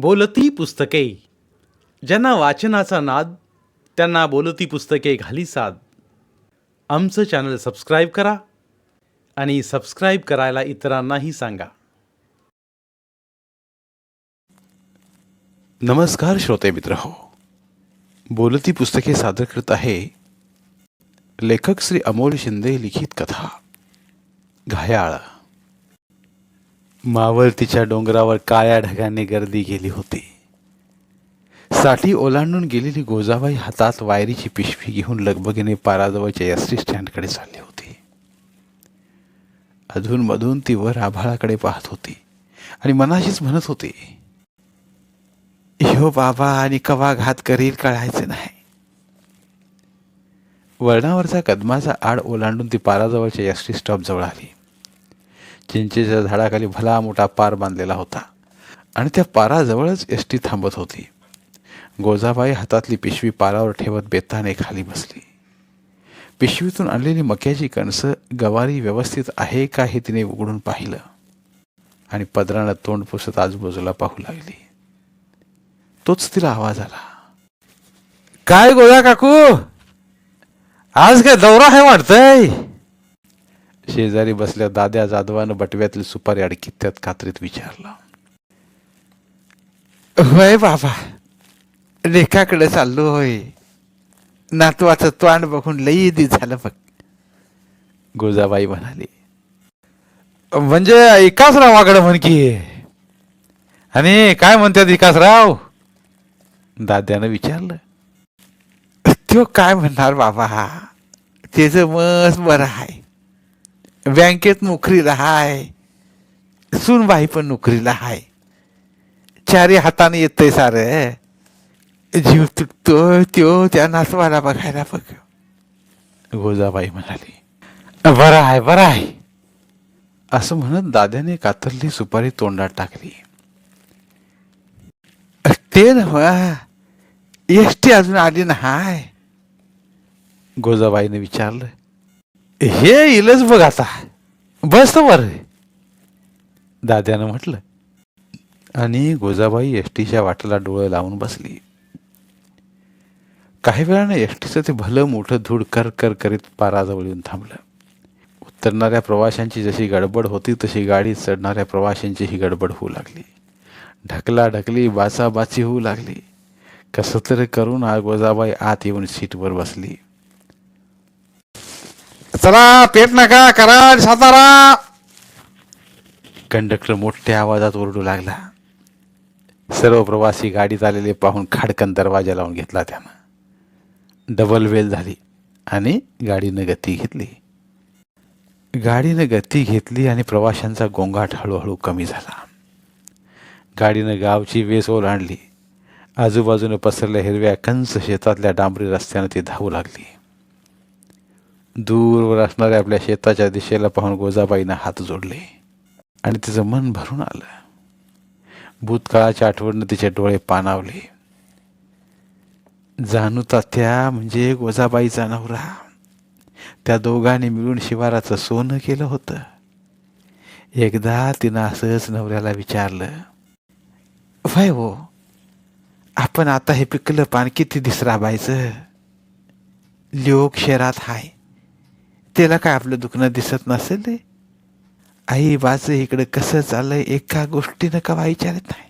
बोलती पुस्तके. ज्यांना वाचनाचा नाद त्यांना बोलती पुस्तके घाली साद. आमचं चॅनल सबस्क्राईब करा आणि सबस्क्राईब करायला इतरांनाही सांगा. नमस्कार श्रोते मित्र हो. बोलती पुस्तके सादर करत आहे लेखक श्री अमोल शिंदे लिखित कथा. घायाळ. मावळतीच्या डोंगरावर काळ्या ढगाने गर्दी गेली होती. साठी ओलांडून गेलेली गोजाबाई हातात वायरीची पिशवी घेऊन लगबगीने पाराजवळच्या एस टी स्टँडकडे चालली होती. अधूनमधून ती वर आभाळाकडे पाहत होती आणि मनाशीच म्हणत होती हो बाबा आणि कवा घात करील कळायचे नाही. वळणावरचा कदमाचा आड ओलांडून ती पाराजवळच्या एस टी स्टॉप जवळ आली. चिंचेच्या झाडाखाली भला मोठा पार बांधलेला होता. आणि त्या पाराजवळच एस टी थांबत होती. गोजाबाई हातातली पिशवी पारावर ठेवत बेताने खाली बसली. पिशवीतून आणलेली मक्याची कणसं गवारी व्यवस्थित आहे का हे तिने उघडून पाहिलं. आणि पदरानं तोंड पुसत आजूबाजूला पाहू लागली. तोच तिला आवाज आला. काय गोळा काकू? आज काय दौरा आहे वाटतंय? शेजारी बसल्या दाद्या जाधवानं बटव्यातील सुपारी अडकीत त्यात कात्रीत विचारला. होय बाबा लेखाकडे चाललो होय. नातवाचं तोंड बघून लई दी झालं बघ. गोजाबाई म्हणाली म्हणजे विकासरावाकडे म्हण की. आणि काय म्हणतात विकासराव दाद्यानं विचारलं तो काय म्हणणार बाबा? त्याचं मस्त बरं आहे बँकेत नोकरीला हाय सूनबाई पण नोकरीला हाय चारी हाताने येतंय सारं. जीव तुटतो त्यो त्या नातवाला बघायला बघ. गोजाबाई म्हणाली बरं आहे बरं आहे. असं म्हणत दाद्याने कातरली सुपारी तोंडात टाकली. ते नव्हा एस टी अजून आली ना हाय गोजाबाईने विचारलं हे येईलच बघ आता. बस तर दाद्यानं म्हटलं. आणि गोजाबाई एसटीच्या वाटेला डोळे लावून बसली. काही वेळानं एसटीचं ते भलं मोठं धूड कर कर करीत पाराजवळ येऊन थांबलं. उतरणाऱ्या प्रवाशांची जशी गडबड होती तशी गाडी चढणाऱ्या प्रवाशांचीही गडबड होऊ लागली. ढकला ढकली बाचाबाची होऊ लागली. कसं तरी करून आ गोजाबाई आत येऊन सीटवर बसली. चला पेट नका कराड सातारा. कंडक्टर मोठ्या आवाजात ओरडू लागला. सर्व प्रवासी गाडीत आलेले पाहून खाडकन दरवाजा लावून घेतला त्यानं. डबल वेल झाली आणि गाडीनं गती घेतली. गाडीनं गती घेतली आणि प्रवाशांचा गोंगाट हळूहळू कमी झाला. गाडीनं गावची वेस ओलांडली आजूबाजूनं पसरल्या हिरव्या कंस शेतातल्या डांबरी रस्त्यानं ती धावू लागली. दूरवर असणाऱ्या आपल्या शेताच्या दिशेला पाहून गोजाबाईनं हात जोडले. आणि तिचं मन भरून आलं. भूतकाळाच्या आठवणीनं तिचे डोळे पाणावले. जाणू तात्या म्हणजे गोजाबाईचा नवरा. त्या दोघांनी मिळून शिवाराचं सोनं केलं होतं. एकदा तिनं असंच नवऱ्याला विचारलं वय हो आपण आता हे पिकलं पान किती दिस राबायचं लोक शहरात हाय. त्याला काय आपलं दुखणं दिसत नसेल रे आई बाचं इकडं कसं चाललंय एका गोष्टीनं कवा विचारत नाही?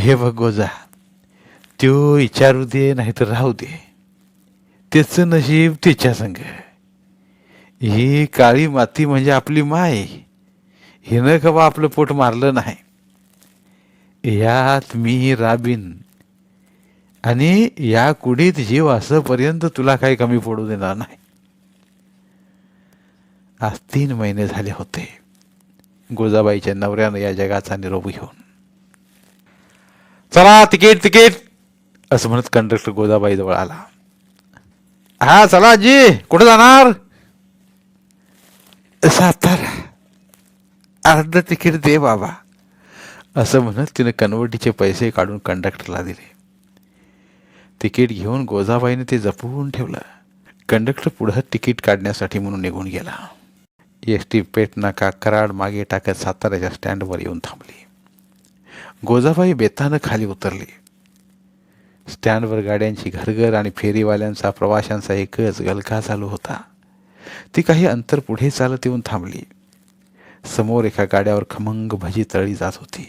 हे बघ गोजा त्यो विचारू दे नाही तर राहू दे. त्याचं नशीब तिच्या संग. ही काळी माती म्हणजे आपली माय. हिनं कवा आपलं पोट मारलं नाही? यात मी राबीन. आणि या कुडीत जीव असंपर्यंत तुला काही कमी पडू देणार नाही. आज तीन महिने झाले होते. गोजाबाईच्या नवऱ्यानं या जगाचा निरोप घेऊन. चला तिकीट तिकीट! असं म्हणत कंडक्टर गोदाबाई जवळ आला. हा चला जी कुठं जाणार? सातारा. अर्ध तिकीट दे बाबा. असं म्हणत तिने कनवटीचे पैसे काढून कंडक्टरला दिले. तिकीट घेऊन गोजाबाईने ते जपून ठेवलं. कंडक्टर पुढं तिकीट काढण्यासाठी म्हणून निघून गेला. एस टी पेट नाका कराड मागे टाकत साताऱ्याच्या स्टँडवर येऊन थांबली. गोजाबाई बेतानं खाली उतरली. स्टँडवर गाड्यांची घरघर आणि फेरीवाल्यांचा प्रवाशांचा एकच गलका चालू होता. ती काही अंतर पुढे चालत येऊन थांबली. समोर एका गाड्यावर खमंग भजी तळली जात होती.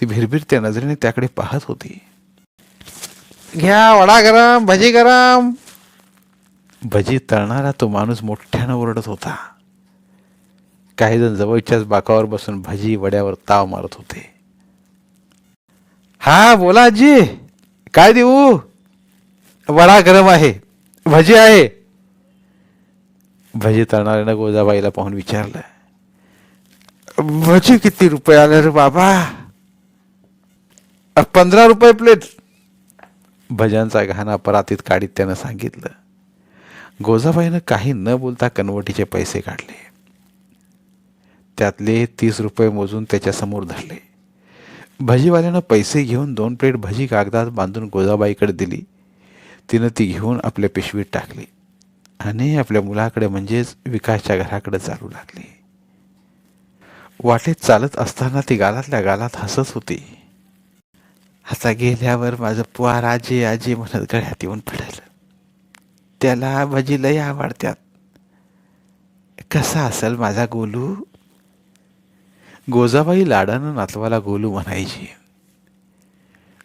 ती भिरभिरत्या नजरेने त्याकडे पाहत होती. घ्या वडा गरम भजी गरम. भजी तळणारा तो माणूस मोठ्यानं ओरडत होता. काही जण जवळच्याच बाकावर बसून भजी वड्यावर ताव मारत होते. हा बोला आजी. काय देऊ? वडा गरम आहे. भजी आहे. भजी तळणाऱ्यानं गोजाबाईला पाहून विचारलं भजी किती रुपये आले रे बाबा? पंधरा रुपये प्लेट. भज्यांचा घाणा परातीत काढीत त्यानं सांगितलं. गोजाबाईनं काही न बोलता कनवटीचे पैसे काढले. त्यातले तीस रुपये मोजून त्याच्यासमोर धरले. भजीवाल्यानं पैसे घेऊन दोन प्लेट भजी कागदात बांधून गोदाबाईकडे दिली. तिनं ती घेऊन आपल्या पिशवीत टाकली. आणि आपल्या मुलाकडे म्हणजेच विकासच्या घराकडे चालू लागली. वाटेत चालत असताना ती गालातल्या गालात हसत होती. आता गेल्यावर माझं पुआर आजी आजी म्हणत गळ्यात येऊन पडलं. त्याला भजी लय आवडत्यात कसा असेल माझा गोलू? गोजाबाई लाडानं नातवाला गोलू म्हणायची.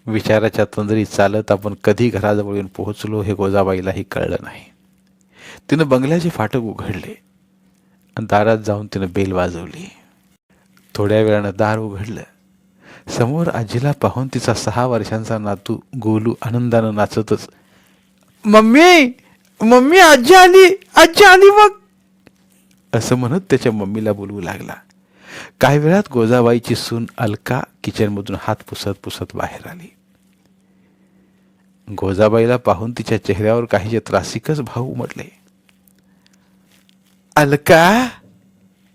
विचाराच्या तंद्रीत चालत आपण कधी घराजवळ येऊन पोहोचलो हे गोजाबाईलाही कळलं नाही. तिनं बंगल्याचे फाटक उघडले. आणि दारात जाऊन तिनं बेल वाजवली. थोड्या वेळानं दार उघडलं. समोर आजीला पाहून तिचा सहा वर्षांचा नातू गोलू आनंदानं नाचतच मम्मी मम्मी आजी आली आजी आली मग असं म्हणत त्याच्या मम्मीला बोलवू लागला. काही वेळात गोजाबाईची सून अलका किचनमधून हात पुसत पुसत बाहेर आली. गोजाबाईला पाहून तिच्या चेहऱ्यावर काहीचे त्रासिकच भाऊ उमटले. अलका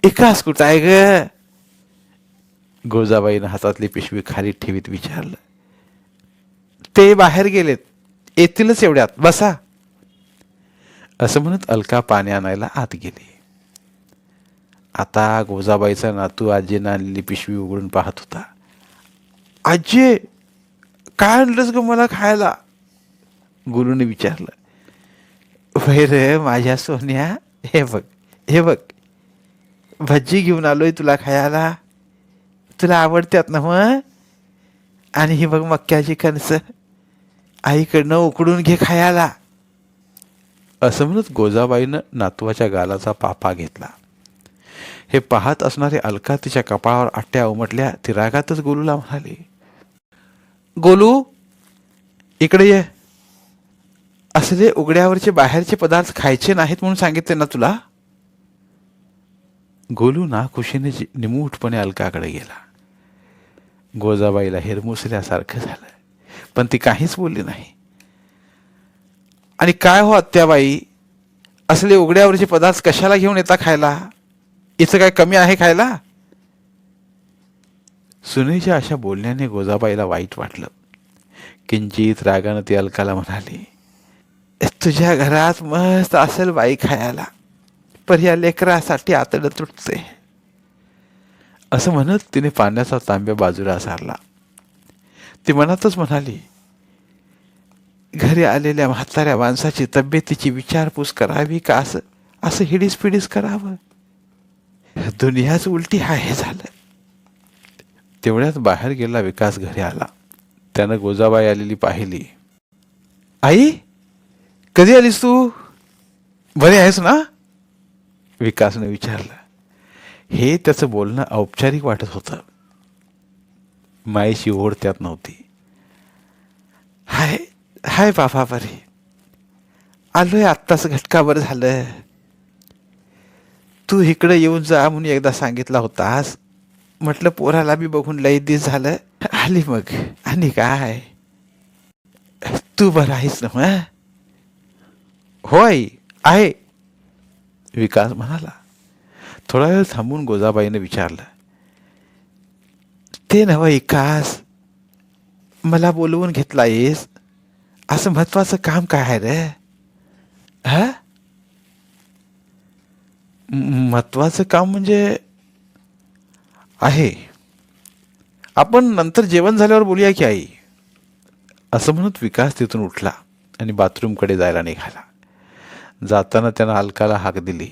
एकाच कुठं आहे ग? गोजाबाईनं हातातली पिशवी खाली ठेवीत विचारलं. ते बाहेर गेलेत. येतीलच एवढ्यात. बसा. असं म्हणत अलका पाणी आणायला आत गेली. आता गोजाबाईचा नातू आजीनं आणलेली पिशवी उघडून पाहत होता. आजी काय आणलंस ग मला खायला? गुरुने विचारलं. वय रे माझ्या सोन्या हे बघ हे बघ. भजी घेऊन आलोय तुला खायला. तुला आवडत्यात ना मग? आणि ही बघ मक्क्याची कणसं. आईकडनं उकडून घे खायला. असं म्हणत गोजाबाईनं नातवाच्या गालाचा पापा घेतला. हे पाहत असणारे अलका तिच्या कपाळावर आट्या उमटल्या ती रागातच गोलूला म्हणाली गोलू इकडे ये. असले उघड्यावरचे बाहेरचे पदार्थ खायचे नाहीत म्हणून सांगितले ना तुला? गोलू ना खुशीने निमूठपणे निमूटपणे अलकाकडे गेला. गोजाबाईला हिरमुसल्यासारखं झालं पण ती काहीच बोलली नाही. आणि काय हो आत्याबाई? असले उघड्यावरचे पदार्थ कशाला घेऊन येता खायला? इथं काय कमी आहे खायला? सुनेच्या अशा बोलण्याने गोजाबाईला वाईट वाटलं. किंचित रागानं ती अलकाला म्हणाली तुझ्या घरात मस्त असेल बाई खायला पर या लेकरासाठी आतडं तुटते असं म्हणत तिने पाण्याचा तांब्या बाजूला सारला. ती मनातच म्हणाली घरी आलेल्या म्हाताऱ्या माणसाची तब्येतीची विचारपूस करावी का असं असं हिडीस पिडीस करावं? दुनियाच उलटी आहे झालं. तेवढ्यात बाहेर गेला विकास घरी आला. त्यानं गोजाबाई आलेली पाहिली. आई कधी आलीस तू? बरी आहेस ना? विकासने विचारलं. हे त्याचं बोलणं औपचारिक वाटत होतं. माईची ओढ त्यात नव्हती. हाय हाय बाबा बरे. आलोय आत्ताच घटकाभर झालं. तू इकडे येऊन जा म्हणून एकदा सांगितला होतास म्हटलं पोराला बी बघून लई दिस झालं. आली मग. आणि काय? तू बरं आहेस ना मग होय आहे. विकास म्हणाला. थोडा वेळ थांबून गोजाबाईने विचारलं. ते नव विकास मला बोलवून घेतला येस असं महत्वाचं काम काय आहे रे? हा? महत्त्वाचं काम म्हणजे आहे. आपण नंतर जेवण झाल्यावर बोलूया की आई असं म्हणत विकास तिथून उठला आणि बाथरूमकडे जायला निघाला. जाताना त्यानं अलकाला हाक दिली.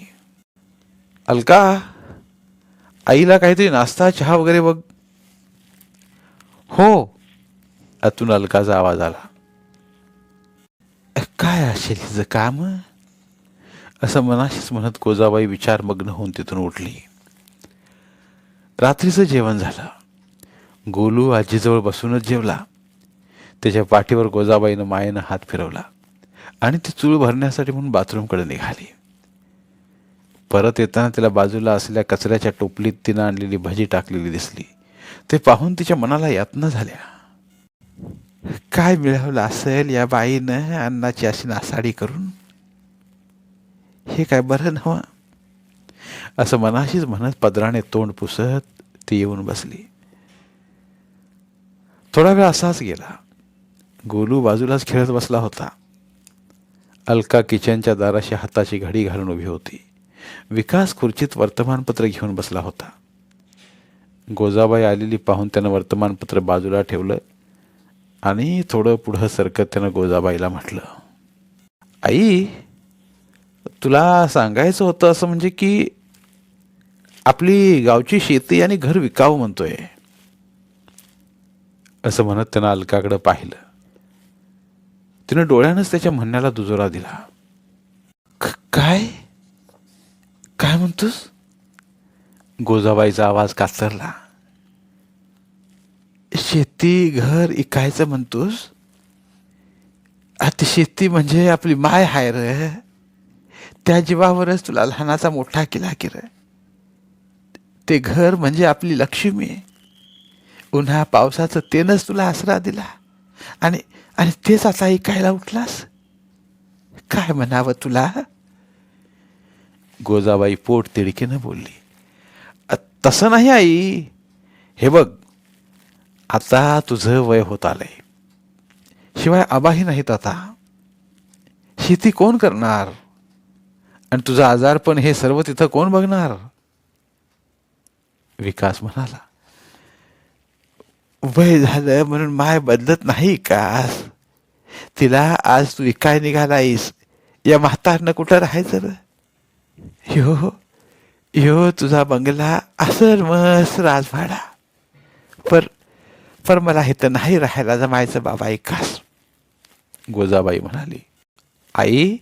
अलका आईला काहीतरी नाश्ता चहा वगैरे बघ. हो. आतून अलकाचा आवाज आला. काय असेल तिचं काम? असं मनाशीच म्हणत कोजाबाई विचारमग्न होऊन तिथून उठली. रात्रीचं जेवण झालं. गोलू आजीजवळ बसूनच जेवला. त्याच्या पाठीवर गोजाबाईनं मायेनं हात फिरवला आणि ती चूळ भरण्यासाठी म्हणून बाथरूमकडे निघाली. परत येताना तिला बाजूला असलेल्या कचऱ्याच्या टोपलीत तिनं आणलेली भजी टाकलेली दिसली. ते पाहून तिच्या मनाला यातना झाल्या. काय मिळवलं असेल या बाईनं अन्नाची अशी नासाडी करून? हे काय बरं नव्ह? असं मनाशीच म्हणत पदराने तोंड पुसत ती येऊन बसली. थोडा वेळ असाच गेला. गोलू बाजूलाच खेळत बसला होता. अलका किचनच्या दाराशी हाताची घडी घालून उभी होती. विकास खुर्चीत वर्तमानपत्र घेऊन बसला होता. गोजाबाई आलेली पाहून त्यानं वर्तमानपत्र बाजूला ठेवलं आणि थोडं पुढं सरकत त्यानं गोजाबाईला म्हटलं आई तुला सांगायचं होतं असं म्हणजे की आपली गावची शेती आणि घर विकावं म्हणतोय. असं म्हणत त्यानं अलकाकडं पाहिलं. तिनं डोळ्यानंच त्याच्या म्हणण्याला दुजोरा दिला. काय? काय म्हणतोस? गोजाबाईचा आवाज कातरला शेती घर इकायचं म्हणतोस? आता शेती म्हणजे आपली माय हाय रे. त्या जीवावरच तुला लहानाचा मोठा केला किर ते घर म्हणजे आपली लक्ष्मी उन्हा पावसाचं तेनच तुला आसरा दिला. आणि आणि तेच आता ऐकायला उठलास? काय म्हणावं तुला? गोजाबाई पोट तिडकीनं बोलली. तसं नाही आई. हे बघ आता तुझं वय होत आलंय. शिवाय आबाही नाहीत आता. शेती कोण करणार? आणि तुझं आजारपण हे सर्व तिथं कोण बघणार? विकास म्हणाला वय झालं म्हणून माय बदलत नाही का तिला आज तू विकाय निघालायस या म्हातारनं कुठं राहायचं यो यो तुझा बंगला असर मस्त राजवाडा. पर पर मला इथं नाही राहायला जमायचं बाबा एकास गोजाबाई म्हणाली आई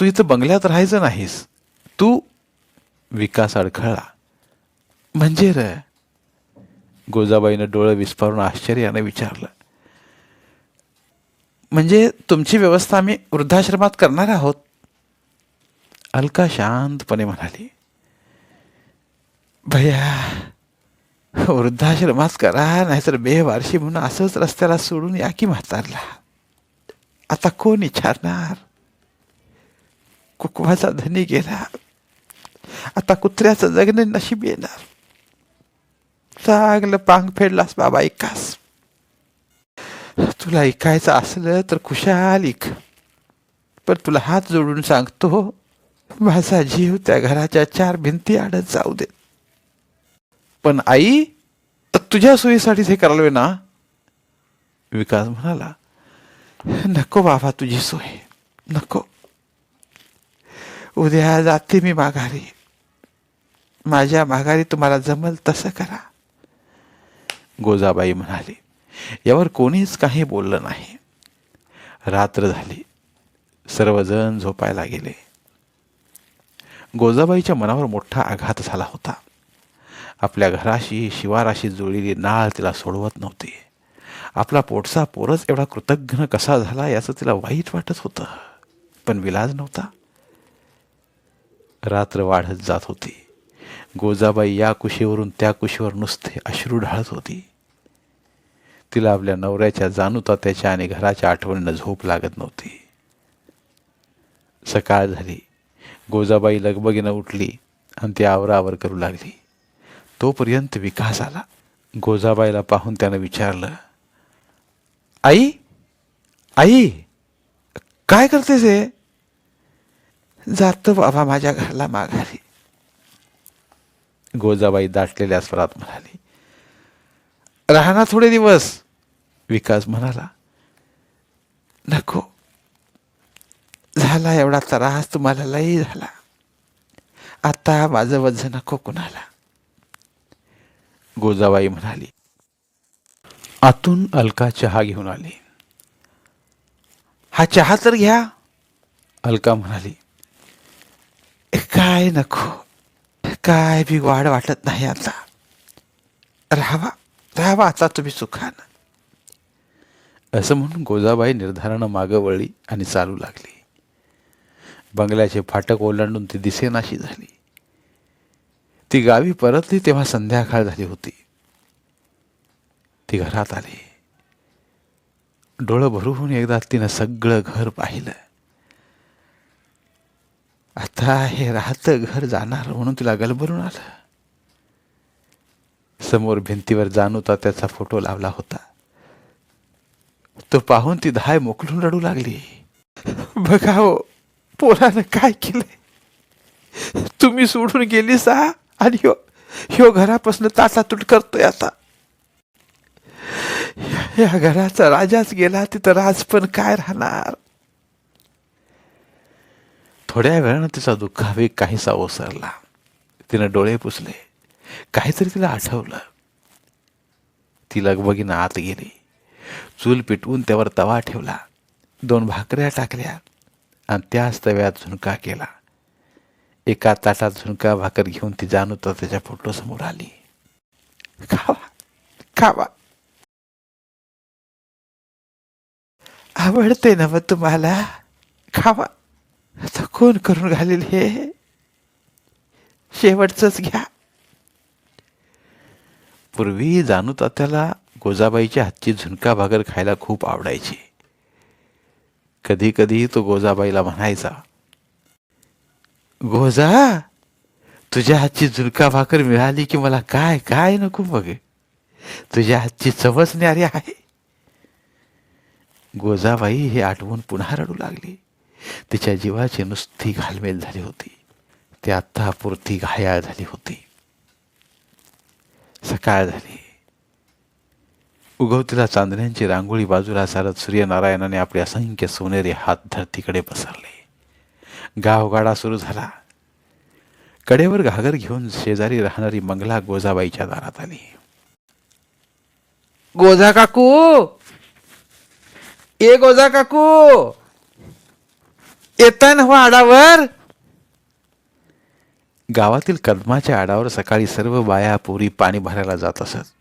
तू इथं बंगल्यात राहायचं नाहीस. तू विकास अडखळला म्हणजे र. गोजाबाईनं डोळं विस्फारून आश्चर्यानं विचारलं. म्हणजे तुमची व्यवस्था आम्ही वृद्धाश्रमात करणार आहोत? अलका शांतपणे म्हणाली. भैया वृद्धाश्रमात करा नाहीतर बेवारशी म्हणून असंच रस्त्याला सोडून या की म्हातारला. आता कोण विचारणार? कुकवाचा धनी गेला आता कुत्र्याचं जगणे नशीब येणार चांगलं पांग फेडलास बाबा ऐकास तुला ऐकायचं असलं तर खुशाल ऐक पण तुला हात जोडून सांगतो माझा जीव त्या घराच्या चार भिंती आडत जाऊ दे पण आई तुझ्या सोयीसाठीच हे करालोय ना विकास म्हणाला नको बाबा तुझी सोय नको उद्या जाते मी माघारी माझ्या माघारी तुम्हाला जमल तसं करा. गोजाबाई म्हणाली यावर कोणीच काही बोललं नाही. रात्र झाली. सर्वजण झोपायला गेले. गोजाबाईच्या मनावर मोठा आघात झाला होता. आपल्या घराशी शिवाराशी जुळलेली नाळ तिला सोडवत नव्हती. आपला पोटसा पोरच एवढा कृतज्ञ कसा झाला याचं तिला वाईट वाटत होतं. पण विलाज नव्हता. रात्र वाढत जात होती. गोजाबाई या कुशीवरून त्या कुशीवर नुसते अश्रू ढाळत होती. तिला आपल्या नवऱ्याच्या जाणूता त्याच्या आणि घराच्या आठवणीनं झोप लागत नव्हती. सकाळ झाली. गोजाबाई लगबगीनं उठली आणि ती आवरावर करू लागली. तोपर्यंत विकास आला. गोजाबाईला पाहून त्यानं विचारलं आई? आई? काय करतेस हे? जातो बाबा माझ्या घरला माघारी. गोजाबाई दाटलेल्या स्वरात म्हणाली राहणार थोडे दिवस. विकास म्हणाला नको. झाला एवढा त्रास तुम्हाला लई झाला. आता माझं वजन नको कुणाला. गोजाबाई म्हणाली आतून अलका चहा घेऊन आली. हा चहा तर घ्या. अलका म्हणाली काय नको. काय बी वाढ वाटत नाही आता. राहावा राहावा आता तुम्ही सुखानं. असं म्हणून गोजाबाई निर्धारानं मागं वळली आणि चालू लागली. बंगल्याचे फाटक ओलांडून ती दिसेनाशी झाली. ती गावी परतली तेव्हा संध्याकाळ झाली होती. ती घरात आली. डोळं भरून एकदा तिनं सगळं घर पाहिलं. आता हे राहतं घर जाणार म्हणून तिला गलबरून आलं. समोर भिंतीवर जाणूता त्याचा फोटो लावला होता. तो पाहून ती धाय मोकलून रडू लागली. बघा हो पोरानं काय केलंय? तुम्ही सोडून गेली सा? आणि ह्यो ह्यो घरापासून ताटातूट करतोय आता. या घराचा राजाच गेला तिथं राज पण काय राहणार? थोड्या वेळानं तिचा दुःखावे काहीसा ओसरला. तिनं डोळे पुसले. काहीतरी तिला आठवलं. ती लगबगीनं आत गेली. चूल पिटवून त्यावर तवा ठेवला. दोन भाकऱ्या टाकल्या आणि त्याच तव्यात झुणका केला. एका ताटात झुणका भाकर घेऊन ती जाणू तर त्याच्या फोटोसमोर आली. खावा खावा. आवडते ना मग तुम्हाला? खावा. आता कोण करून घालेल हे? शेवटचंच घ्या. पूर्वी जाणू तात्याला गोजाबाईच्या हातची झुणका भाकर खायला खूप आवडायची. कधी कधी तो गोजाबाईला म्हणायचा गोजा तुझ्या हातची झुणका भाकर मिळाली की मला काय काय नको बघ तुझ्या हातची चवच न्यारी आहे. गोजाबाई हे आठवून पुन्हा रडू लागली. तिच्या जीवाची नुसती घालमेल झाली होती. ती आत्तापुरती घायाळ झाली होती. सकाळ झाली. उगवतीला चांदण्यांची रांगोळी बाजूला सारत सूर्यनारायणाने आपले असंख्य सोनेरी हात धरतीकडे पसरले. गावगाडा सुरू झाला. कडेवर घागर घेऊन शेजारी राहणारी मंगला गोजाबाईच्या दारात आली. गोजा काकू! ए गोजा काकू! येताय ना आडावर गावातील कदमाच्या आडावर सकाळी सर्व बाया पोरी पाणी भरायला जात असत.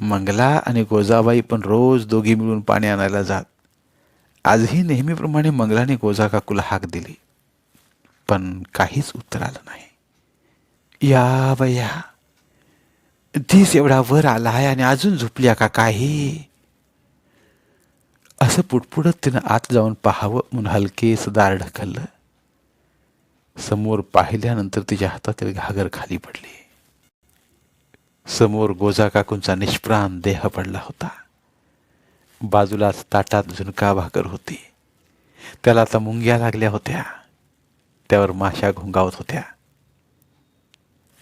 मंगला आणि गोजाबाई पण रोज दोघी मिळून पाणी आणायला जात. आजही नेहमीप्रमाणे मंगलाने गोजा काकूला हाक दिली. पण काहीच उत्तर आलं नाही. या बया धीस एवढा वर आला आहे आणि अजून झोपल्या का काही? असं पुटपुटत तिनं आत जाऊन पाहावं म्हणून हलकेस दार ढकललं. समोर पाहिल्यानंतर तिच्या हातातील घागर खाली पडली. समोर गोजा काकूंचा निष्प्राण देह पडला होता. बाजूलाच ताटात झुणका भाकर होती. त्याला आता मुंग्या लागल्या होत्या. त्यावर माशा घोंगावत होत्या.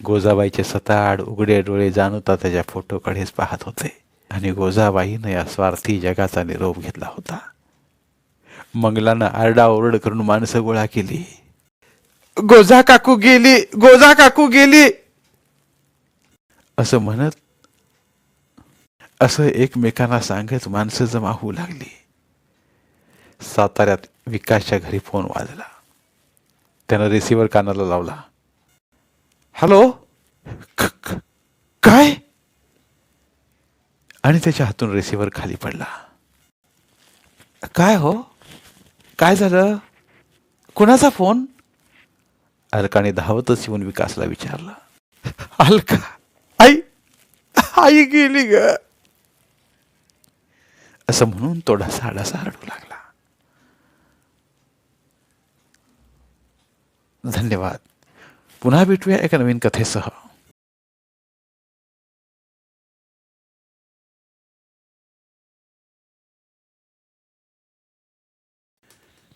गोजाबाईचे सताड उघडे डोळे जाणवता त्याच्या फोटोकडेच पाहत होते. आणि गोजाबाईनं या स्वार्थी जगाचा निरोप घेतला होता. मंगलानं आरडाओरड करून माणसं गोळा केली. गोजा काकू गेली गोजा काकू गेली. असं म्हणत असं एकमेकांना सांगत माणसं जमा होऊ लागली. साताऱ्यात विकासच्या घरी फोन वाजला. त्यानं रिसिव्हर कानाला लावला. हॅलो काय? आणि त्याच्या हातून रिसिव्हर खाली पडला. काय हो? काय झालं? कुणाचा फोन? अलकाने धावतच येऊन विकासला विचारलं. अलका आई आई गेली ग. असं म्हणून तो ढसा ढसा रडू लागला. धन्यवाद. पुन्हा भेटूया एका नवीन कथेसह.